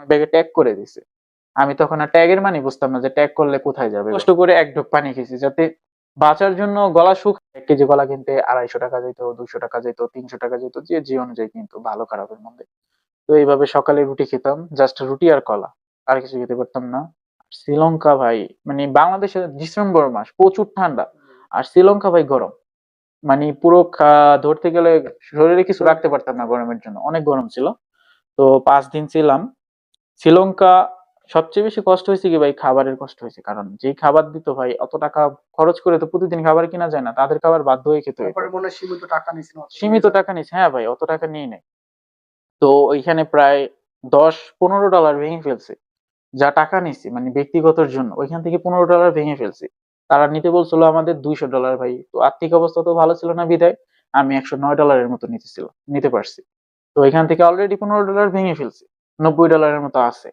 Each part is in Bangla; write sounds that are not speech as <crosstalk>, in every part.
ব্যাগে ট্যাগ করে দিছে। আমি তখন আর ট্যাগের মানে বুঝতাম না যে ট্যাগ করলে কোথায় যাবে। কষ্ট করে এক ঢোক পানি খেয়েছি যাতে বাঁচার জন্য গলা শুক এক কেজি গলা কিনতে আড়াইশো টাকা যেত দুশো টাকা যেত, তিনশো টাকা যেত, যে যে অনুযায়ী কিন্তু ভালো খারাপের মধ্যে। তো এইভাবে সকালে রুটি খেতাম জাস্ট রুটি আর কলা। আর কিছু খেতে পারতাম না। শ্রীলঙ্কা ভাই মানে বাংলাদেশে ডিসেম্বর মাস প্রচুর ঠান্ডা। আর শ্রীলঙ্কা ভাই গরম। মানে পুরো ধরতে গেলে শরীরে কিছু রাখতে পারতাম না গরমের জন্য। অনেক গরম ছিল। তো পাঁচ দিন ছিলাম। শ্রীলঙ্কা সবচেয়ে বেশি কষ্ট হয়েছে কি ভাই? খাবারের কষ্ট হয়েছে। কারণ যেই খাবার দিত ভাই অত টাকা খরচ করে তো প্রতিদিন খাবার কিনা যায় না। তাদের খাবার বাধ্য হয়ে খেতে হয় সীমিত টাকা নিছিল সীমিত টাকা হ্যাঁ ভাই অত টাকা নিয়ে নেয় তো ওইখানে প্রায় দশ পনেরো ডলার ভেঙে ফেলছে। যা টাকা নিছি মানে ব্যক্তিগতর জন্য ওইখান থেকে পনেরো ডলার ভেঙে ফেলছে। তারা নিতে বলছিল আমাদের দুইশো ডলার ভাই। তো আর্থিক অবস্থা তো ভালো ছিল না বিদায়। আমি একশো নয় ডলারের মতো নিতেছিল নিতে পারছি। তো এখান থেকে অলরেডি পনেরো ডলার ভেঙে ফেলছি। নব্বই ডলারের মতো আছে।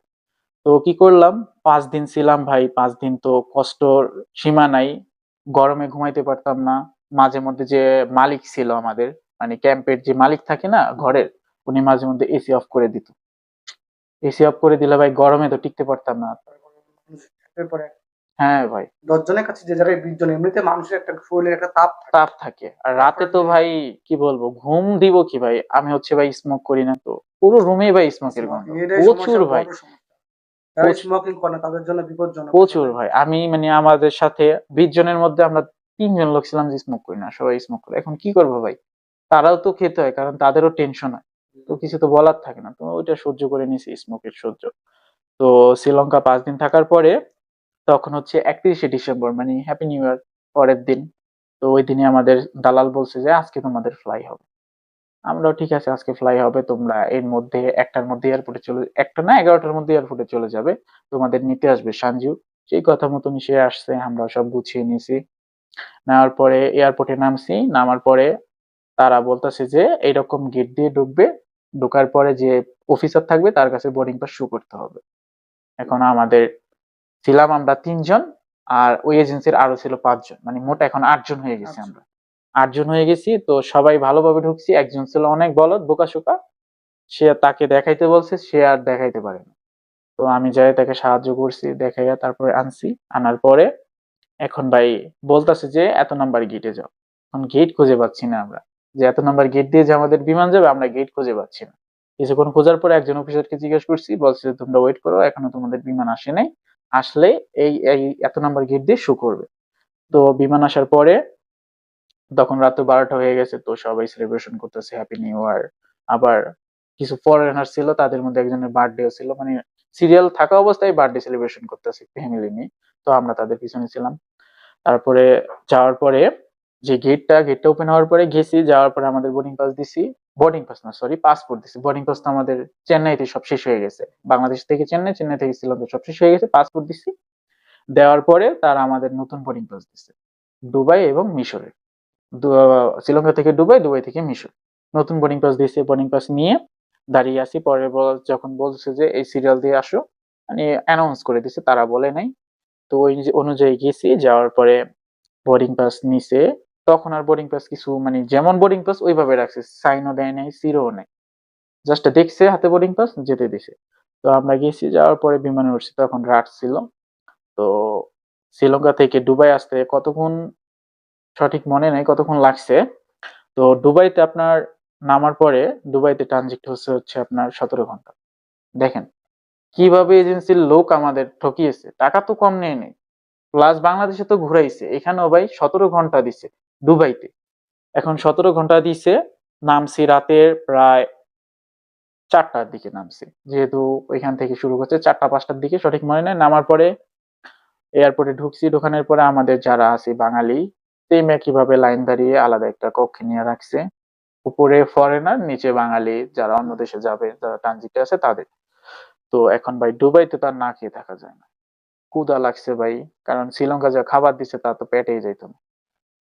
তো কি করলাম? পাঁচ দিন ছিলাম ভাই পাঁচ দিন তো কষ্টর সীমা নাই। গরমে ঘুমাইতে পারতাম না। মাঝে মধ্যে যে মালিক ছিল আমাদের মানে ক্যাম্পের যে মালিক থাকে না ঘরের উনি মাঝে মধ্যে এসি অফ করে দিত। এসি অফ করে দিলে ভাই গরমে তো টিকতে পারতাম না। হ্যাঁ ভাই। দশ জনের কাছে যে জায়গায় বিশ জন এমনিতে মানুষের একটা শরীরের একটা তাপ তাপ থাকে। আর রাতে তো ভাই কি বলব ঘুম দিব কি ভাই? আমি হচ্ছে ভাই স্মোক করি না তো। পুরো রুমে ভাই স্মোকের গন্ধ প্রচুর ভাই। প্রচুর। স্মোকিং করে তাদের জন্য বিপজ্জনক। প্রচুর ভাই। আমি মানে আমাদের সাথে বিশ জনের মধ্যে আমরা তিনজন লোক ছিলাম যে স্মোক করি না সবাই স্মোক করে। এখন কি করব ভাই? তারাও তো খেতে হয় কারণ তাদেরও টেনশন হয়। তো কিছু তো বলার থাকে না। তো ওইটা সহ্য করে নিয়েছি স্মোকের সহ্য। তো শ্রীলঙ্কা পাঁচ দিন থাকার পরে তখন হচ্ছে একত্রিশে ডিসেম্বর মানে হ্যাপি নিউ ইয়ার পরের দিন। তো ওই দিনে আমাদের দালাল বলছে যে আজকে তোমাদের ফ্লাই হবে। আমরাও ঠিক আছে আজকে ফ্লাই হবে তোমরা এর মধ্যে একটার মধ্যে এয়ারপোর্টে চলে একটা না এগারোটার মধ্যে এয়ারপোর্টে চলে যাবে তোমাদের নিতে আসবে সানজু। সেই কথা মতন সে আসছে আমরা সব গুছিয়ে নিয়েছি। নেওয়ার পরে এয়ারপোর্টে নামছি নামার পরে তারা বলতেছে যে এইরকম গেট দিয়ে ঢুকবে ঢোকার পরে যে অফিসার থাকবে তার কাছে বোর্ডিং পাস শু করতে হবে। এখন আমাদের ছিলাম আমরা তিনজন আর ওই এজেন্সির আরও ছিল পাঁচজন মানে মোট এখন আটজন হয়ে গেছি আচ্ছা। আমরা। আটজন হয়ে গেছি, তো সবাই ভালোভাবে ঢুকছি। একজন ছিল অনেক বলদ বোকাশোকা সে তাকে দেখাইতে বলছে, সে আর দেখাইতে পারে না। তো আমি যাই, তাকে সাহায্য করছি, দেখাইয়া তারপরে আনছি। আনার পরে এখন ভাই বলতাছে যে, এত নাম্বার গেটে যাও। এখন গেট খুঁজে পাচ্ছি না আমরা। যে এত নাম্বার গেট দিয়ে যে আমাদের বিমান যাবে, আমরা গেট খুঁজে পাচ্ছি না। কিছুক্ষণ খোঁজার পরে একজন অফিসারকে জিজ্ঞেস করছি, বলছে যে, তোমরা ওয়েট করো, এখনও তোমাদের বিমান আসে নাই। আসলে এই এই এত নাম্বার গেট দিয়ে শো করবে। তো বিমান আসার পরে তখন রাত বারোটা হয়ে গেছে, তো সবাই সেলিব্রেশন করতেছে হ্যাপি নিউ ইয়ার আবার কিছু ফরেনার ছিল, তাদের মধ্যে একজনের বার্থডে ছিল মানে সিরিয়াল থাকা অবস্থায় বার্থডে সেলিব্রেশন করতেছে ফ্যামিলি নিয়ে, তো আমরা তাদের পিছনে ছিলাম। তারপরে যাওয়ার পরে যে গেটটা গেটটা ওপেন হওয়ার পরে গেছি, যাওয়ার পরে আমাদের বোর্ডিং পাস দিছি। বোর্ডিং পাস না সরি পাসপোর্ট দিছি। বোর্ডিং পাস তো আমাদের চেন্নাইতে সব শেষ হয়ে গেছে। বাংলাদেশ থেকে চেন্নাই চেন্নাই থেকে শ্রীলঙ্কা সব শেষ হয়ে গেছে পাসপোর্ট দিছি। দেওয়ার পরে তারা আমাদের নতুন বোর্ডিং পাস দিচ্ছে দুবাই এবং মিশরের শ্রীলঙ্কা থেকে দুবাই দুবাই থেকে মিশর। নতুন বোর্ডিং পাস দিয়েছে বোর্ডিং পাস নিয়ে দাঁড়িয়ে আছি। পরে যখন বলছে যে এই সিরিয়াল দিয়ে আসো মানে অ্যানাউন্স করে দিছে, তারা বলে নাই। তো ওই অনুযায়ী গেছি, যাওয়ার পরে বোর্ডিং পাস নিছে। তখন আর বোর্ডিং পাস কিছু মানে যেমন বোর্ডিং পাস ওইভাবে রাখছে। সাইনও দেয় নাই সিরও নেই। জাস্ট দেখছে হাতে বোর্ডিং পাস যেতে দিছে। তো আমরা গেছি, যাওয়ার পরে বিমানে উঠছি তখন রাত ছিল তো শ্রীলঙ্কা থেকে দুবাই আসতে কতক্ষণ সঠিক মনে নেই কতক্ষণ লাগছে। তো দুবাইতে আপনার নামার পরে দুবাইতে ট্রানজিট হচ্ছে হচ্ছে আপনার সতেরো ঘণ্টা। দেখেন, কীভাবে এজেন্সির লোক আমাদের ঠকিয়েছে, টাকা তো কম নেই নেই। প্লাস বাংলাদেশে তো ঘুরাইছে, এখানেও ভাই সতেরো ঘণ্টা দিছে দুবাইতে। এখন সতেরো ঘণ্টা দিছে, নামছি রাতের প্রায় চারটার দিকে নামছি। যেহেতু ওইখান থেকে শুরু করছে চারটা, পাঁচটার দিকে, সঠিক মনে নেই। নামার পরে এয়ারপোর্টে ঢুকছি, ঢোকানোর পরে আমাদের যারা আছে বাঙালি সেম একইভাবে লাইন দাঁড়িয়ে আলাদা একটা কক্ষে নিয়ে রাখছে। উপরে ফরেনার নিচে বাঙালি যারা অন্য দেশে যাবে, যারা ট্রানজিটে আছে তাদের। তো এখন ভাই দুবাইতে তার না খেয়ে থাকা যায় না। কুদা লাগছে ভাই, কারণ শ্রীলঙ্কা যা খাবার দিছে তা তো পেটেই যাইতো না।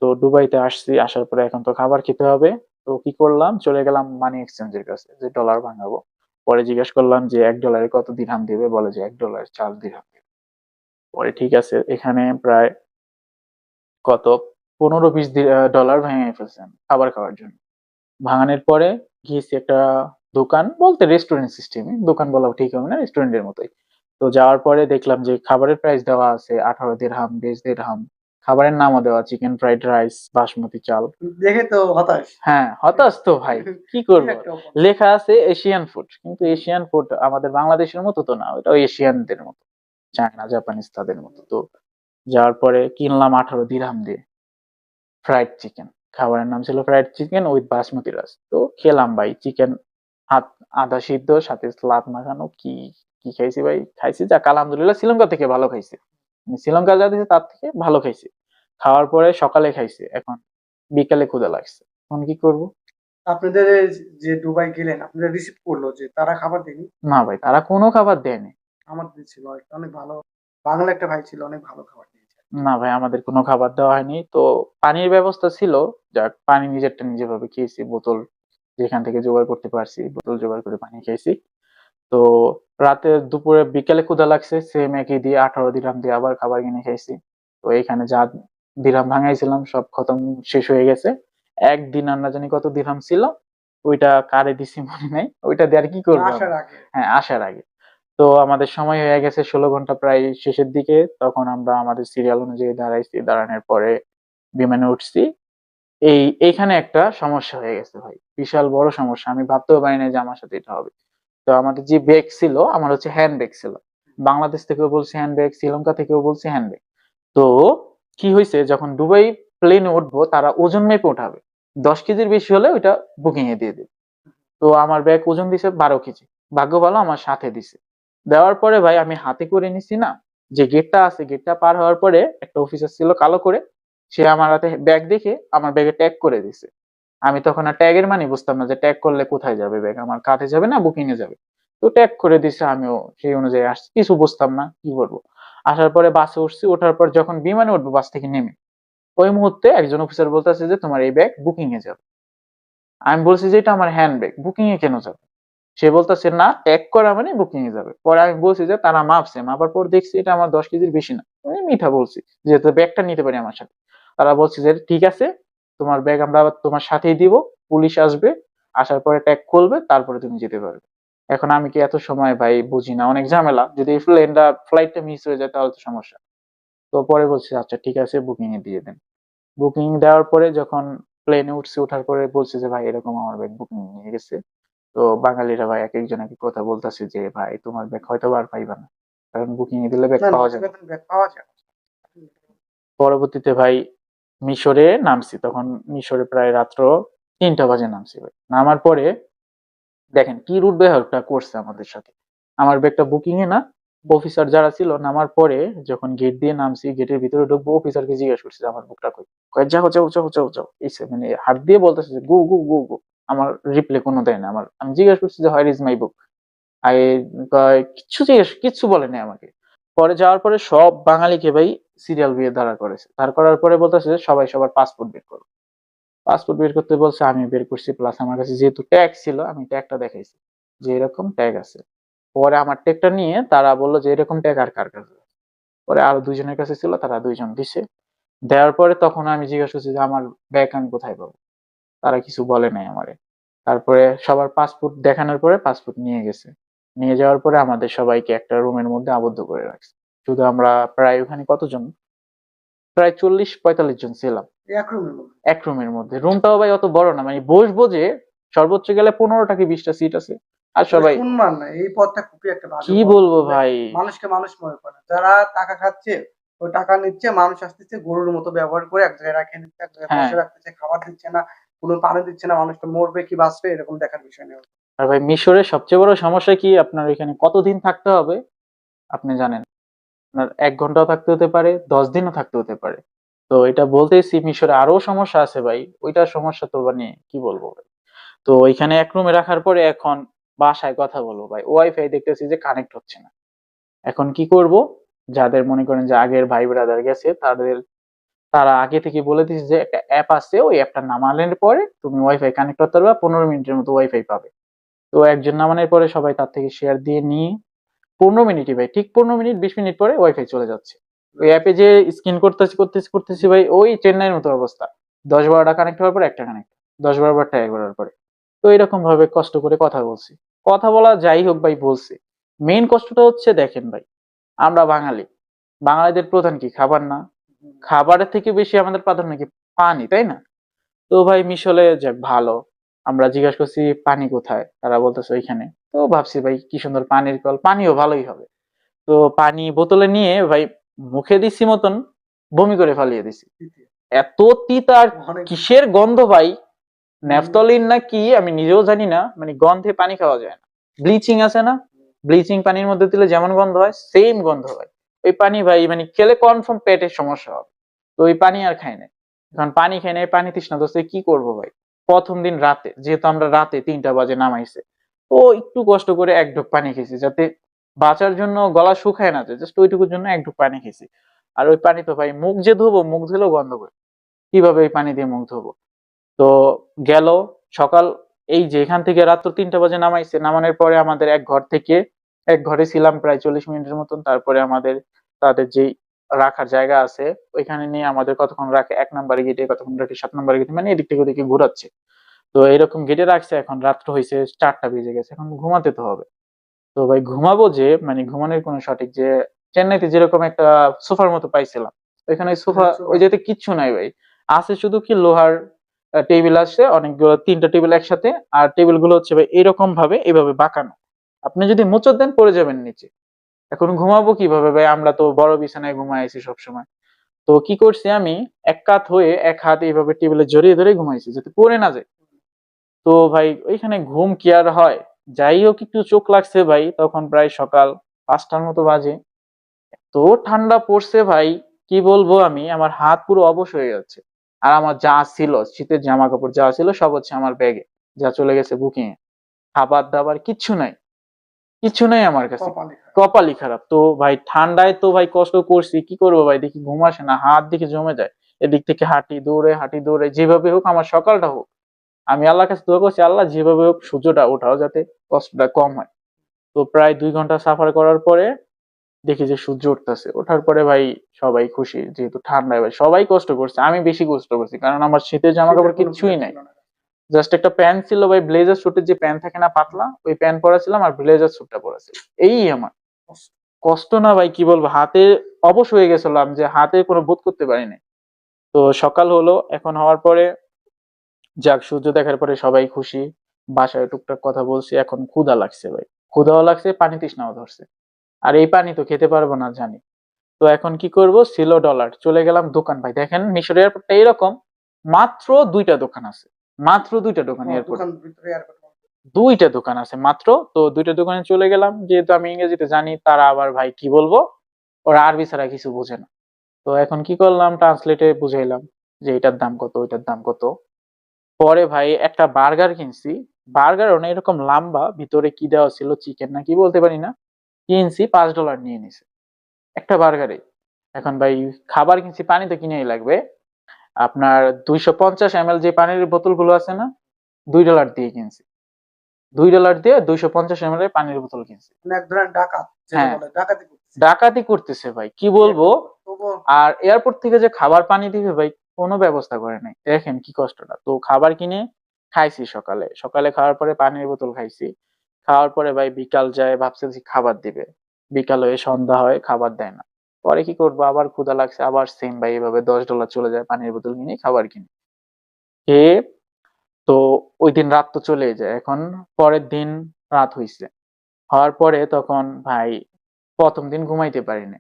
তো দুবাইতে আসছি, আসার পরে এখন তো খাবার খেতে হবে। তো কি করলাম, চলে গেলাম মানি এক্সচেঞ্জের কাছে, যে ডলার ভাঙাবো। পরে জিজ্ঞেস করলাম যে এক ডলারে কত দিরহাম দিবে? বলে যে এক ডলার চার দিরহাম দিবে। পরে ঠিক আছে, এখানে প্রায় কত? পনেরো বিশ ডলার ভেঙে ফেলছেন খাবার খাওয়ার জন্য। ভাঙানোর পরে গিয়েছি একটা দোকান বলতে রেস্টুরেন্ট সিস্টেমে দোকান বলাও ঠিক হবে না রেস্টুরেন্টের মতোই। তো যাওয়ার পরে দেখলাম যে খাবারের প্রাইস দেওয়া আছে আঠারো দেড়হাম বিশ দেড়হাম খাবারের নামও দেওয়া চিকেন ফ্রাইড রাইস বাসমতি চাল। দেখে তো হতাশ। হ্যাঁ হতাশ তো ভাই কি <laughs> কি করব? লেখা আছে এশিয়ান ফুড কিন্তু এশিয়ান ফুড আমাদের বাংলাদেশের মতো তো না ওটা এশিয়ানদের মতো চায়না জাপানিজ তাদের মতো। তো যাওয়ার পরে কিনলাম আঠারো দিরহাম দিয়ে। ফ্রাইড চিকেন খাবারের নাম ছিল fried chicken with basmati rice তো খেলাম ভাই চিকেন আদা সিদ্ধ সাথে স্লাদ মাখানো কি কি খাইছি ভাই? খাইছি যাক আলহামদুলিল্লাহ শ্রীলঙ্কা থেকে ভালো খাইছি। মানে শ্রীলঙ্কা যা দিয়েছে তার থেকে ভালো খাইছি। খাওয়ার পরে সকালে খাইছি এখন বিকালে ক্ষুদা লাগছে। এখন কি করব? আপনাদের যে দুবাই গেলেন আপনাদের রিসিভ করল যে তারা খাবার দেয়নি? না ভাই তারা কোনো খাবার দেয়নি। আমাদের ছিল অনেক ভালো বাংলা একটা ভাই ছিল অনেক ভালো খাবার না ভাই আমাদের কোনো খাবার দেওয়া হয়নি। তো পানির ব্যবস্থা ছিল যাক পানি নিজেরটা নিজে ভাবে খেয়েছি বোতল যেখান থেকে জোগাড় করতে পারছি বোতল জোগাড় করে পানি খেয়েছি। তো রাতে দুপুরে বিকেলে ক্ষুধা লাগছে সেম একই দিয়ে আঠারো দিরাম দিয়ে আবার খাবার কিনে খেয়েছি। তো এখানে যা দিরাম ভাঙাইছিলাম সব খতম শেষ হয়ে গেছে। একদিন আর না জানি কত দিরাম ছিল ওইটা কারে দিছি মনে নাই ওইটা দিয়ে আর কি করব হ্যাঁ আসার আগে। তো আমাদের সময় হয়ে গেছে, ষোলো ঘণ্টা প্রায় শেষের দিকে। তখন আমরা আমাদের সিরিয়াল অনুযায়ী দাঁড়াইছি, দাঁড়ানোর পরে বিমানে উঠছি। এই, এইখানে একটা সমস্যা হয়ে গেছে ভাই, বিশাল বড় সমস্যা। আমি ভাবতেও পারি না যে আমার সাথে এটা হবে। তো আমাদের যে ব্যাগ ছিল, আমার হচ্ছে হ্যান্ড ব্যাগ ছিল। বাংলাদেশ থেকেও বলছে হ্যান্ড ব্যাগ শ্রীলঙ্কা থেকেও বলছে হ্যান্ড ব্যাগ তো কি হয়েছে যখন দুবাই প্লেনে উঠবো, তারা ওজন মেপে উঠাবে। দশ কেজির বেশি হলে ওইটা বুকিং এ দিয়ে দেবে। তো আমার ব্যাগ ওজন দিছে বারো কেজি। ভাগ্য ভালো আমার সাথে দিছে। দেওয়ার পরে ভাই আমি হাতে করে নিছি না, যে গেটটা আছে গেটটা পার হওয়ার পরে একটা অফিসার ছিল কালো করে, সে আমার হাতে ব্যাগ দেখে আমার ব্যাগে ট্যাগ করে দিছে। আমি তখন আর ট্যাগের মানে বুঝতাম না যে ট্যাগ করলে কোথায় যাবে ব্যাগ আমার কাঁধে যাবে না বুকিং এ যাবে? তো ট্যাগ করে দিছে, আমিও সেই অনুযায়ী আসছি, কিছু বুঝতাম না, কি করব? আসার পরে বাসে উঠছি, ওঠার পর যখন বিমানে উঠবো বাস থেকে নেমে, ওই মুহূর্তে একজন অফিসার বলতেছে যে, তোমার এই ব্যাগ বুকিং এ যাবে। আমি বলছি যে, এটা আমার হ্যান্ড ব্যাগ বুকিং এ কেন যাবে? সে বলতেছে, না ট্যাগ করা মানে বুকিং এ যাবে। পরে আমি বলছি যে, তারা মাপছে, মাপার পর দেখছি এটা আমার দশ কেজির বেশি না। আমি মিঠা বলছি, যেহেতু ব্যাগটা নিতে পারি আমার সাথে। তারা বলছে যে, ঠিক আছে, তোমার ব্যাগ আমরা তোমার সাথেই দিব, পুলিশ আসবে, আসার পরে ট্যাগ খুলবে, তারপরে তুমি যেতে পারবে। এখন আমি কি এত সময় ভাই বুঝি না, অনেক ঝামেলা। যদি প্লেনটা ফ্লাইটটা মিস হয়ে যায় তাহলে তো সমস্যা। তো পরে বলছে আচ্ছা ঠিক আছে বুকিং এ দিয়ে দেন। বুকিং দেওয়ার পরে যখন প্লেনে উঠছি ওঠার পরে বলছে যে, ভাই, এরকম আমার ব্যাগ বুকিং নিয়ে গেছে। তো বাঙালিরা ভাই এক একজন এক কথা বলতেছে যে ভাই তোমার ব্যাগ হয়তো আর পাইবা না। কারণ বুকিং এ দিলে ব্যাগ পাওয়া যাবে। পরবর্তীতে ভাই মিশরে নামছি। তখন মিশরে প্রায় রাত্র তিনটা বাজে নামছি ভাই। নামার পরে দেখেন কি রুট ব্যবহারটা করছে আমাদের সাথে। আমার ব্যাগটা বুকিং এ না অফিসার যারা ছিল নামার পরে যখন গেট দিয়ে নামছি গেটের ভিতরে ঢুকবো অফিসারকে জিজ্ঞেস করছি আমার বুকটা কই? কয় যাও যাও যাও যাও যাও। এই মানে হাত দিয়ে বলতেছে যে গো গো গো গো। আমার রিপ্লে কোনো দেয় না। আমার আমি জিজ্ঞেস করছি যে where is my book I কিচ্ছু জিজ্ঞেস কিচ্ছু বলে নাই আমাকে। পরে যাওয়ার পরে সব বাঙালিকে ভাই সিরিয়াল বিয়ে দাঁড়া করেছে। দাঁড় করার পরে বলতেছে যে, সবাই সবার পাসপোর্ট বের করো। পাসপোর্ট বের করতে বলছে, আমি বের করছি প্লাস আমার কাছে যেহেতু ট্যাগ ছিল, আমি ট্যাগটা দেখাইছি, যে এরকম ট্যাগ আছে। পরে আমার ট্যাগটা নিয়ে তারা বলল যে, এরকম ট্যাগ আর কার কাছে? পরে আরও দুইজনের কাছে ছিল, তারা দুইজন দিছে। দেওয়ার পরে তখন আমি জিজ্ঞাসা করছি যে, আমার ব্যাগ আমি কোথায় পাবো? তারা কিছু বলে নাই আমারে। তারপরে সবার পাসপোর্ট দেখানোর পরে পাসপোর্ট নিয়ে গেছে। নিয়ে যাওয়ার পরে আমাদের সবাইকে একটা রুমের মধ্যে আবদ্ধ করে রাখছে। শুধু আমরা প্রায় ওখানে কতজন? প্রায় চল্লিশ পঁয়তাল্লিশ জন ছিলাম। এক রুমের মধ্যে? রুমটাও ভাই অত বড় না মানে বসবো যে সর্বোচ্চ গেলে পনেরোটা কি বিশটা সিট আছে? আর সবাই এই পথটা খুবই একটা কি বলব ভাই? মানুষকে মানুষ মনে করে যারা টাকা খাচ্ছে ওই টাকা নিচ্ছে মানুষ আসতেছে গরুর মতো ব্যবহার করে এক জায়গায় রাখে নিচ্ছে এক জায়গায় হ্যাঁ। বসে রাখতেছে খাবার দিচ্ছে না। কোনো পানি দিচ্ছে না মানুষটা মরবে কি বাঁচবে? এরকম দেখার বিষয় নেই। আর ভাই মিশরের সবচেয়ে বড় সমস্যা কি? আপনার এখানে কতদিন থাকতে হবে? আপনি জানেন। আপনার এক ঘন্টাও থাকতে হতে পারে, দশ দিনও থাকতে হতে পারে। তো এটা বলতেছি, মিশরে আরও সমস্যা আছে ভাই। ওইটার সমস্যা তো মানে কি বলব ভাই? তো ওইখানে এক রুমে রাখার পরে এখন বাসায় কথা বলব ভাই। ওয়াইফাই দেখতেছি যে কানেক্ট হচ্ছে না। এখন কি করব? যাদের মনে করেন যে আগের ভাই ব্রাদার গেছে, তাদের তারা আগে থেকে বলে দিচ্ছে যে একটা অ্যাপ আছে, ওই অ্যাপটা নামানোর পরে তুমি ওয়াইফাই কানেক্ট করতে পারবা, পনেরো মিনিটের মতো ওয়াইফাই পাবে। তো একজন নামানোর পরে সবাই তার থেকে শেয়ার দিয়ে নিয়ে পনেরো মিনিটই ভাই, ঠিক পনেরো মিনিট, বিশ মিনিট পরে ওয়াইফাই চলে যাচ্ছে। ওই অ্যাপে যে স্ক্রিন করতেছি করতেছি করতেছি ভাই, ওই চেন্নাইয়ের মতো অবস্থা। দশ বারোটা কানেক্ট হওয়ার পরে একটা কানেক্ট দশ বারো বারটা একবারের পরে। তো এরকম ভাবে কষ্ট করে কথা বলছি। কথা বলা যাই হোক ভাই, বলছি। মেইন কষ্টটা হচ্ছে দেখেন ভাই, আমরা বাঙালি। বাঙালিদের প্রধান কি? খাবার না। খাবারের থেকে বেশি আমাদের প্রাধান্য কি পানি তাই না? তো ভাই মিশলে যাক ভালো আমরা জিজ্ঞাসা করছি পানি কোথায়? তারা বলতেছে ওইখানে। তো ভাবছি ভাই কি সুন্দর পানির কল পানিও ভালোই হবে। তো পানি বোতলে নিয়ে ভাই মুখে দিছি মতন বমি করে ফালিয়ে দিছি। এত তিতা আর কিসের গন্ধ ভাই? ন্যাফতলিন না কি আমি নিজেও জানি না মানে গন্ধে পানি খাওয়া যায় না। ব্লিচিং আছে না? ব্লিচিং পানির মধ্যে দিলে যেমন গন্ধ হয় সেম গন্ধ হয়। ওই পানি ভাই মানে খেলে কনফার্ম পেটের সমস্যা হবে। তো ওই পানি আর খাই নাই এখন পানি খাই নাই পানি তৃষ্ণা দোষে কি করব ভাই? প্রথম দিন রাতে, যেহেতু আমরা রাতে তিনটা বাজে নামাইছে, তো একটু কষ্ট করে এক ঢোক পানি খেয়েছি, যাতে বাঁচার জন্য গলা শুকায় না জাস্ট ওইটুকুর জন্য এক ঢোক পানি খেয়েছি। আর ওই পানি তো ভাই, মুখ যে ধোবো, মুখ ধুলেও গন্ধ করে। কীভাবে ওই পানি দিয়ে মুখ ধোবো? তো গেল সকাল, এই যে এখান থেকে রাত্র তিনটা বাজে নামাইছে, নামানোর পরে আমাদের এক ঘর থেকে এক ঘরে ছিলাম প্রায় চল্লিশ মিনিটের মতন তারপরে আমাদের তাদের যেই রাখার জায়গা আছে ওইখানে নিয়ে আমাদের কতক্ষণ রাখে এক নম্বরে গেটে কতক্ষণ রাখে সাত নম্বরে গেটে মানে এদিক থেকে ওদিকে ঘুরাচ্ছে। তো এরকম গেটে রাখছে এখন রাত্র হয়েছে চারটা বেজে গেছে এখন ঘুমাতে তো হবে। তো ভাই ঘুমাবো যে মানে ঘুমানোর কোনো সঠিক যে চেন্নাইতে যেরকম একটা সোফার মতো পাইছিলাম ওইখানে সোফা হ্যাঁ, ওই যেতে কিচ্ছু নাই ভাই। আছে শুধু কি লোহার টেবিল আছে অনেকগুলো তিনটা টেবিল একসাথে আর টেবিলগুলো হচ্ছে ভাই এরকম ভাবে এইভাবে বাঁকানো। আপনি যদি মোচর দেন, পড়ে যাবেন নিচে। এখন ঘুমাবো কীভাবে ভাই? আমরা তো বড় বিছানায় ঘুমাই আছি সবসময়। তো কি করছি আমি? এক কাত হয়ে এক হাত এইভাবে টেবিলে জড়িয়ে ধরে ঘুমাইছি, যাতে পড়ে না যায়। তো ভাই, ওইখানে ঘুম কি আর হয়? যাই হোক, একটু চোখ লাগছে ভাই, তখন প্রায় সকাল পাঁচটার মতো বাজে। তো ঠান্ডা পড়ছে ভাই, কি বলব আমি? আমার হাত পুরো অবশ হয়ে যাচ্ছে আর আমার যা ছিল, শীতের জামা কাপড় যা ছিল, সব হচ্ছে আমার ব্যাগে। যা চলে গেছে বুকিং এ খাবার দাবার কিচ্ছু নাই। কিচ্ছু নাই আমার কাছে। কপালই খারাপ। তো ভাই ঠান্ডায় তো ভাই কষ্ট করছি কি করব ভাই? দেখি ঘুম আসে না হাত দিকে জমে যায়। এদিক থেকে হাঁটি দৌড়ে হাঁটি দৌড়ে যেভাবে হোক আমার সকালটা হোক। আমি আল্লাহর কাছে দোয়া করছি আল্লাহ যেভাবে হোক সূর্যটা ওঠাও যাতে কষ্টটা কম হয়। তো প্রায় দুই ঘণ্টা সাফার করার পরে দেখি যে সূর্য উঠতেছে। ওঠার পরে ভাই সবাই খুশি যেহেতু ঠান্ডায় ভাই সবাই কষ্ট করছে আমি বেশি কষ্ট করছি কারণ আমার শীতের জামা কাপড় শীতের কোনো কিচ্ছুই কিছু নাই। জাস্ট একটা প্যান্ট ছিল ভাই, ব্লেজার স্যুটের যে প্যান্ট থাকে না পাতলা, ওই প্যান্ট পরাছিলাম আর ব্লেজার স্যুটটা পরাছিলাম এই আমার। কষ্ট না ভাই, কি বলব? হাতে অবশ হয়ে গেছিলাম যে হাতে কোনো বোধ করতে পারিনি। তো সকাল হলো, এখন হওয়ার পরে যাক, সূর্য দেখার পরে সবাই খুশি। বাসায় টুকটাক কথা বলছি, এখন ক্ষুধা লাগছে ভাই। ক্ষুধাও লাগছে, পানি তৃষ্ণাও ধরছে। আর এই পানি তো খেতে পারব না, জানি। তো এখন কি করব? ছিল ডলার চলে গেলাম দোকান ভাই। দেখেন মিশর এয়ারপোর্টটা এরকম, মাত্র দুইটা দোকান আছে। মাত্র দুইটা দোকান এয়ারপোর্ট বন্ধ। দুইটা দোকান আছে মাত্র। তো দুইটা দোকানে চলে গেলাম যেহেতু আমি ইংরেজিতে জানি তারা আবার ভাই কি বলব? ওরা আরবি ছাড়া কিছু বোঝে না। তো এখন কি করলাম ট্রান্সলেটে বুঝাইলাম যে এটার দাম কত ওইটার দাম কত। পরে ভাই একটা বার্গার কিনছি। বার্গার না এরকম লম্বা ভিতরে কি দেওয়া ছিল চিকেন না কি বলতে পারি না। কিনছি পাঁচ ডলার নিয়ে নিছে। একটা বার্গারে। এখন ভাই খাবার কিনছি পানি তো কিনেই লাগবে। আপনার দুইশো পঞ্চাশ এম যে পানির বোতলগুলো আছে না দুই ডলার দিয়ে কিনছি। দুই ডলার দিয়ে দুইশো পঞ্চাশ এম এর পানির বোতল কিনছি। মানে হ্যাঁ। ডাকাতি করতেছে। ভাই কি বলব? আর এয়ারপোর্ট থেকে যে খাবার পানি দিবে ভাই কোনো ব্যবস্থা করে নাই। দেখেন কি কষ্টটা। তো খাবার কিনে খাইছি সকালে। সকালে খাওয়ার পরে পানির বোতল খাইছি। খাওয়ার পরে ভাই বিকাল যায় ভাবছে যে খাবার দিবে। বিকাল হয়ে সন্ধ্যা হয় খাবার দেয় না। পরে কি করব? আবার ক্ষুধা লাগছে, আবার সেম ভাই, এভাবে দশ ডলার চলে যায়, পানির বোতল কিনে, খাবার কিনে। খেয়ে তো ওই দিন রাত তো চলে যায়। এখন পরের দিন রাত হইছে। হওয়ার পরে তখন ভাই প্রথম দিন ঘুমাইতে পারিনি।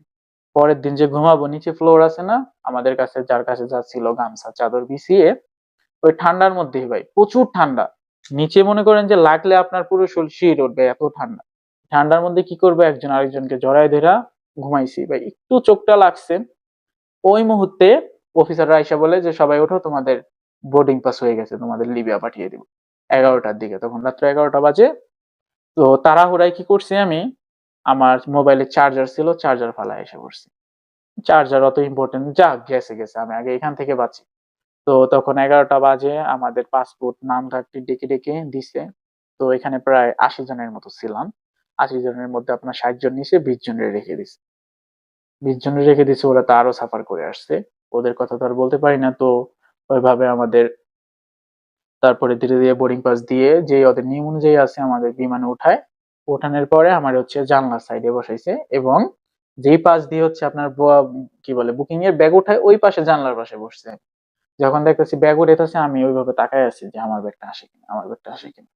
পরের দিন যে ঘুমাবো, নিচে ফ্লোর আছে না, আমাদের কাছে, যার কাছে যা ছিল গামছা, চাদর বিছিয়ে, ওই ঠান্ডার মধ্যেই ভাই, প্রচুর ঠান্ডা। নিচে মনে করেন যে লাগলে আপনার পুরো শরীর উঠবে, এত ঠান্ডা। ঠান্ডার মধ্যে কি করব? একজন আরেকজনকে জড়াই ধরা ঘুমাইছি বা একটু চোখটা লাগছে ওই মুহূর্তে অফিসাররা আইসা বলে যে, সবাই ওঠো, তোমাদের বোর্ডিং পাস হয়ে গেছে, তোমাদের লিবিয়া পাঠিয়ে দিব। এগারোটার দিকে, তখন রাত্র এগারোটা বাজে। তো তাড়াহুড়ায় কি করছি আমি? আমার মোবাইলে চার্জার ছিল চার্জার ফালায় এসে পড়ছি। চার্জার অত ইম্পর্টেন্ট যা গেছে গেছে, আমি আগে এখান থেকে বাঁচি। তো তখন এগারোটা বাজে, আমাদের পাসপোর্ট নাম ডাকটি ডেকে ডেকে দিছে। তো এখানে প্রায় আশি জনের মতো ছিলাম। আশি জনের মধ্যে আপনার ষাট জন নিচে বিশ জনের রেখে দিছে। বিশ জনের রেখে দিছে, ওরা তো আরও সাফার করে আসছে। ওদের কথা তো আর বলতে পারি না, তো ওইভাবে আমাদের তারপরে ধীরে ধীরে বোর্ডিং পাস দিয়ে যে ওদের নিয়ম অনুযায়ী আছে, আমাদের বিমানে উঠায়। ওঠানোর পরে আমার হচ্ছে জানলার সাইডে বসাইছে এবং যেই পাশ দিয়ে হচ্ছে আপনার কি বলে বুকিং এর ব্যাগ উঠায়, ওই পাশে জানলার পাশে বসছে। যখন দেখতেছি ব্যাগ উঠেছে, আমি ওইভাবে তাকায় আছি যে আমার ব্যাগটা আসে কিনা, আমার ব্যাগটা আসে কিনা।